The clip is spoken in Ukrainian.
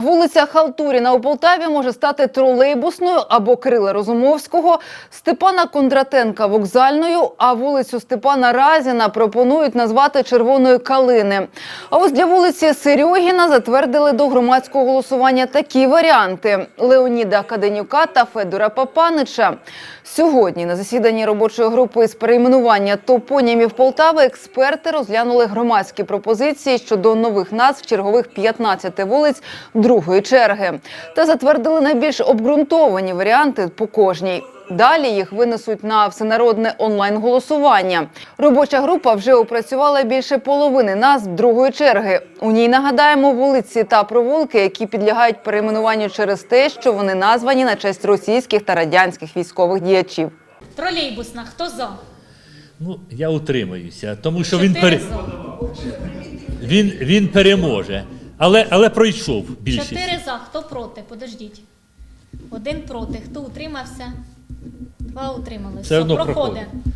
Вулиця Халтуріна у Полтаві може стати тролейбусною або Крила Розумовського, Степана Кондратенка вокзальною, а вулицю Степана Разіна пропонують назвати Червоною калини. А ось для вулиці Серьогіна затвердили до громадського голосування такі варіанти: Леоніда Каденюка та Федора Папанича. Сьогодні на засіданні робочої групи з перейменування топонімів Полтави експерти розглянули громадські пропозиції щодо нових назв чергових 15 вулиць другої черги та затвердили найбільш обґрунтовані варіанти по кожній. Далі їх винесуть на всенародне онлайн-голосування. Робоча група вже опрацювала більше половини назв другої черги. У ній нагадаємо вулиці та провулки, які підлягають перейменуванню через те, що вони названі на честь російських та радянських військових діячів. Тролейбусна, хто за? Ну, я утримуюся, тому що він, пере... він, він переможе. Але, але пройшов більшість. Чотири за, хто проти? Подождіть. Один проти. Хто утримався? Два утрималися. Все одно проходить. проходить.